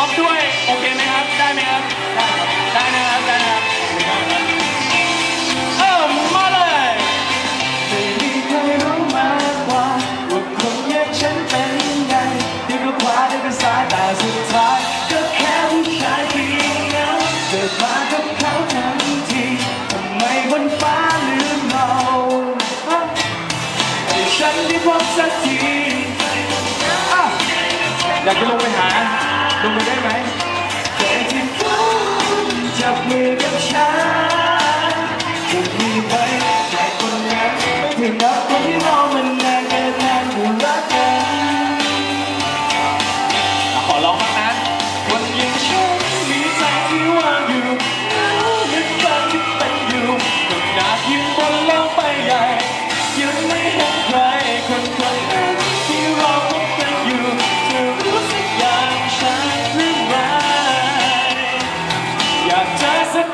อฟด้วย โอเคไหมครับ ได้ไหมครับ ได้นะครับ ได้นะครับเออมาเลยไม่มีใครรู้มากกว่าว่าคนอย่าฉันเป็นยังไงเดี๋ยวก็ขวาเดี๋ป็ซ้ายแต่สุดท้ายก็แค่ผู้ชายเพียงเงาเกิดมากับเขาทันทีทำไมบนฟ้าลืมเราให้ฉันได้พบสักทีอยากจะลงไปหา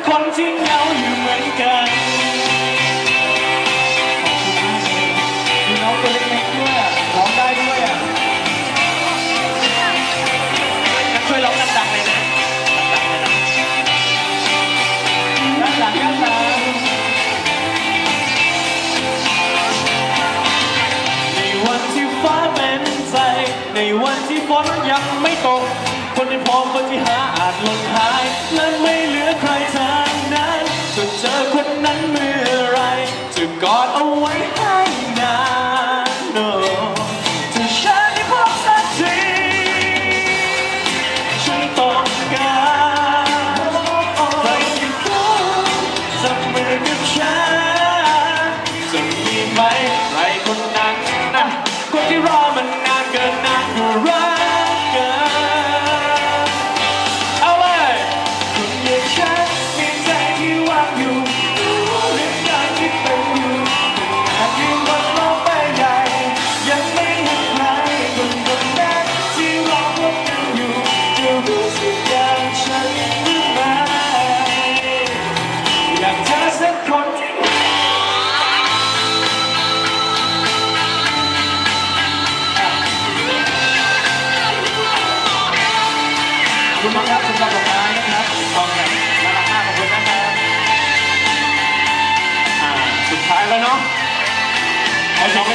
คนที่เหงาอยู่เหมือนกันมีน้องตัวเล็กๆด้วยอะร้องได้ด้วยอะช่วยร้องดังๆเลยนะด้านหลังด้านหลังในวันที่ฟ้าเป็นใจ ในวันที่ฝนยังไม่ตก คนที่พร้อมคนที่หาอาจหล่นหายและไม่เหลือใคร สึกอย่างฉันหรือไม่อยากเจอสักคน เอาสองเป็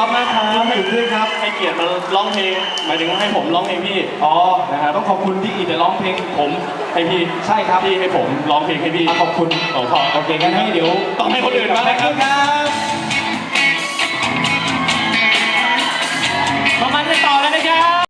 อฟมาครับที่ขึ้วครับ ให้เกียรติมาร้องเพลง หมายถึงให้ผมร้องเพลงพี่ อ๋อนะครับต้องขอบคุณที่อีแต่ร้องเพลงผมให้พี่ ใช่ครับ พี่ให้ผมร้องเพลงให้พี่ขอบคุณขอบคุโอเคงั้นพี่เดี๋ยวต้องให้คนอื่นมางนะขรัอครับมามันกันต่อแล้วนะครับ